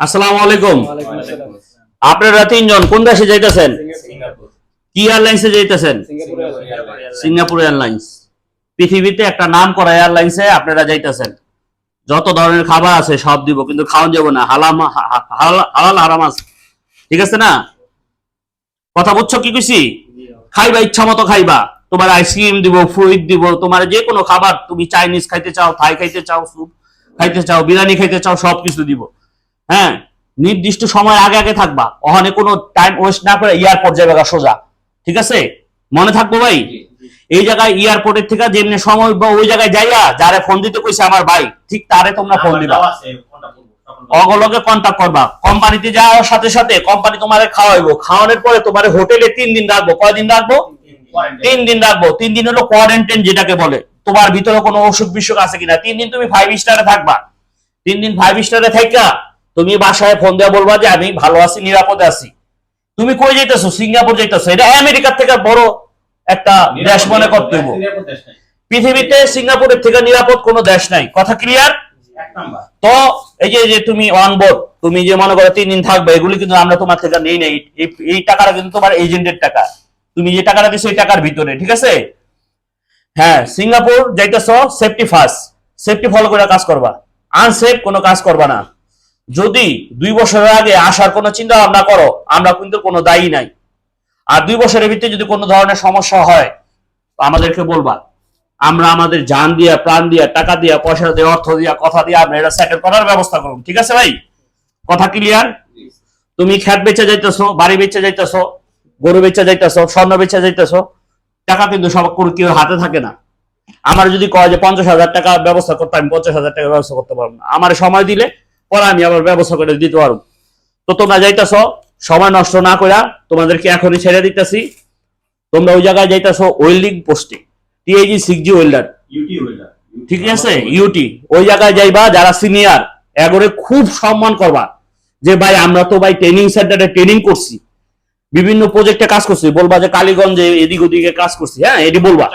আসসালামু আলাইকুম। আপনারা তিনজন কোন দেশে যাইতেছেন? কি এয়ারলাইন্সে যাইতেছেন? সিঙ্গাপুরে এয়ারলাইন্স পৃথিবীতে একটা নাম করা এয়ারলাইন্সে আপনারা যাইতেছেন। যত ধরনের খাবার আছে সব দিব কিন্তু যাব না। হালাম হালাল হারাম আছে। ঠিক আছে না? কথা বুঝছ কি কইছি? খাইবা ইচ্ছা মতো খাইবা। তোমার আইসক্রিম দিব ফ্রুইট দিব তোমার যে কোনো খাবার তুমি চাইনিজ খাইতে চাও থাই খাইতে চাও স্যুপ খাইতে চাও বিরিয়ানি খাইতে চাও সব কিছু দিব। হ্যাঁ নির্দিষ্ট সময় আগে আগে থাকবা। ওখানে কোনো টাইম ওয়েস্ট না করে এয়ারপোর্ট যাবে সোজা। ঠিক আছে? মনে থাকব ভাই? এই জায়গায় এয়ারপোর্টের থেকে যেমনি সময় বা ওই জায়গায় যাইয়া যারে ফোন দিতে কইছে আমার ভাই ঠিক তারে তোমরা ফোন দিবা। অগলকে কন্টাক্ট করবা। কোম্পানিতে যাওয়ার সাথে সাথে কোম্পানি তোমারে খাওয়াইবো। খাওয়ানোর পরে তোমার হোটেলে তিন দিন রাখব। কয়দিন রাখব? তিন দিন রাখব। তিন দিন হলো কোয়ারেন্টাইন যেটাকে বলে। তোমার ভিতরে কোনো অসুখ বিসুখ আছে কিনা? তিন দিন তুমি ফাইভ স্টারে থাকবা। তিন দিন ফাইভ স্টারে থাকা তুমি বাসায় ফোন দেওয়া বলবা যে আমি ভালো আছি নিরাপদে আছি। তুমি কই যাইতেছো? সিঙ্গাপুর যাইতেছো। এটা আমেরিকার থেকে বড় একটা দেশ মনে করতে পৃথিবীতে সিঙ্গাপুরের থেকে নিরাপদ কোনো দেশ নাই। কথা ক্লিয়ার তো এই যে যে তুমি অন বোর্ড তুমি যে মনে করো তিন দিন থাকবে এগুলি কিন্তু আমরা তোমার থেকে নেই নেই। এই- এই টাকাটা কিন্তু তোমার এজেন্টের টাকা। তুমি যে টাকাটা দিছো এই টাকার ভিতরে ঠিক আছে? হ্যাঁ সিঙ্গাপুর যাইতেছ সেফটি ফার্স্ট সেফটি ফলো করে কাজ করবা। আনসেফ কোনো কাজ করবা না। যদি দুই বছরের আগে আসার কোনো চিন্তা ভাবনা করো, আমরা কিন্তু কোনো দায়ী নাই। আর দুই বছরের ভিতরে যদি কোনো ধরনের সমস্যা হয়, আমাদেরকে বলবা। আমরা আমাদের জান দিয়া, প্রাণ দিয়া, টাকা দিয়া, পয়সা দিয়া, অর্থ দিয়া, কথা দিয়া আমরা এটা সেটেল করার ব্যবস্থা করুন। ঠিক আছে ভাই? কথা ক্লিয়ার তুমি খ্যাত বেচে যাইতেছো, বাড়ি বেচে যাইতেছো, গরু বেচে যাইতেছো, স্বর্ণ বেচে যাইতেছো, টাকা কিন্তু সব কেউ হাতে থাকে না। আমার যদি কয় যে পঞ্চাশ হাজার টাকা ব্যবস্থা করতে আমি পঞ্চাশ হাজার টাকা ব্যবস্থা করতে পারব না। আমার সময় দিলে পরে আমি আবার ব্যবস্থা করে দিতে পারব। তো তোমরা যাইতেছো সময় নষ্ট না কইরা তোমাদেরকে এখনই ছেড়ে দিতেছি। তোমরা ওই জায়গায় যাইতেছো ওয়েল্ডিং পোস্টে টিএজি সিক্স জি ওয়েল্ডার। ঠিক আছে? ইউটি। ওই জায়গায় যাইবা যারা সিনিয়র এগরে খুব সম্মান করবা। যে ভাই আমরা তো ভাই ট্রেনিং সেন্টারে ট্রেনিং করছি। বিভিন্ন প্রজেক্টে কাজ করছি। বলবা যে কালীগঞ্জে এদিক ওদিকে কাজ করছি। হ্যাঁ এটি বলবা।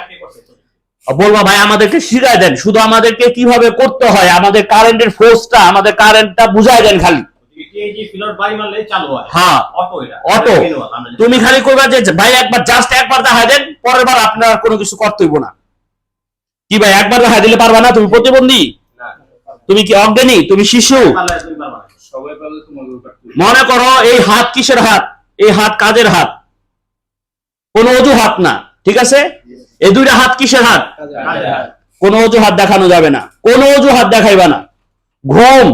বলবা, ভাই, আমাদেরকে শিখায় দেন। শুধু আমাদেরকে কীভাবে করতে হয়, আমাদের কারেন্টের ফোর্সটা আমাদের কারেন্টটা বুঝায় দেন খালি। হ্যাঁ। তুমি খালি করবা যে ভাই, একবার জাস্ট একবার দেখা দেন, পরের বার আপনার কোনো কিছু না। কি ভাই, একবার দেখা দিলে পারবা না? তুমি প্রতিবন্ধী? তুমি কি অজ্ঞানী? তুমি শিশু? মনে করো, এই হাত কিসের হাত? এই হাত কাজের হাত? কোনো অজুহাত না। ঠিক আছে? এই দুইটা হাত কিসের হাত? কোনো অজুহাত দেখানো যাবে না। কোনো অজুহাত দেখাইবা না। ঘুম।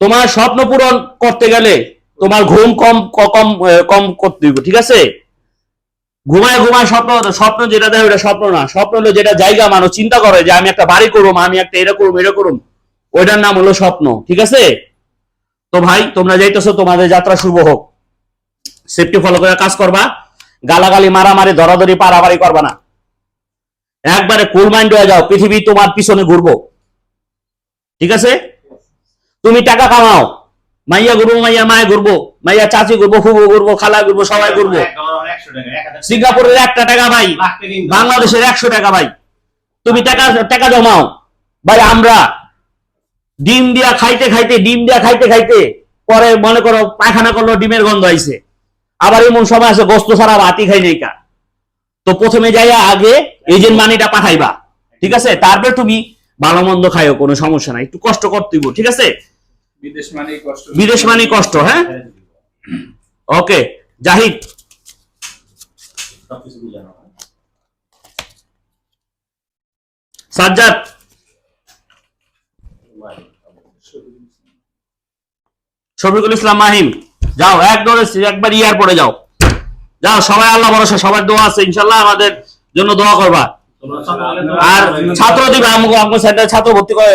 তোমার স্বপ্ন পূরণ করতে গেলে তোমার ঘুম কম কম কম করতে দিব ঠিক আছে? ঘুমায় ঘুমায় স্বপ্ন স্বপ্ন যেটা দেয় ওটা স্বপ্ন না। স্বপ্ন হলো যেটা জায়গা মানুষ চিন্তা করে যে আমি একটা বাড়ি করব আমি একটা এটা করব এটা করব ওইটার নাম হলো স্বপ্ন ঠিক আছে? তো ভাই তোমরা যাইতেছো তোমাদের যাত্রা শুভ হোক। সেফটি ফলো করে কাজ করবা। গালাগালি, মারামারি ধরাধরি পারাবারি করবা না। একবারে কুল মাইন্ড হয়ে যাও, পৃথিবী তোমার পিছনে ঘুরবো। ঠিক আছে? তুমি টাকা কামাও। মাইয়া ঘুরবো, মাইয়া মায়ে ঘুরবো, মাইয়া চাচি ঘুরবো ফুবু ঘুরবো, খালা ঘুরবো, সবাই ঘুরবো। সিঙ্গাপুরের একটা টাকা ভাই, বাংলাদেশের একশো টাকা ভাই। তুমি টাকা টাকা জমাও। ভাই, আমরা ডিম দিয়া খাইতে খাইতে, ডিম দিয়া খাইতে খাইতে, পরে মনে করো পায়খানা করল, ডিমের গন্ধ আইছে। আবার এমন সময় আছে গোস্ত ছাড়া ভাতই খাই নাই কা তো প্রথমে যাইয়া আগে এজেন্ট মানিটা পাঠাইবা ঠিক আছে? তারপর তুমি ভালো মন্দ খাইও কোনো সমস্যা নাই। একটু কষ্ট করতে হইবো, ঠিক আছে? বিদেশ মানে কষ্ট। বিদেশ মানেই কষ্ট, হ্যাঁ? ওকে জাহিদ। সাজ্জাদ। শফিকুল ইসলাম মাহিম। যাও, এক দৌড়ে একবার ইয়ার পরে যাও। যাও, সবাই আল্লাহ ভরসা, সবার দোয়া আছে ইনশাল্লাহ আমাদের জন্য দোয়া করবা। আর ছাত্র দিবে, আমাকে ছাত্র ভর্তি করে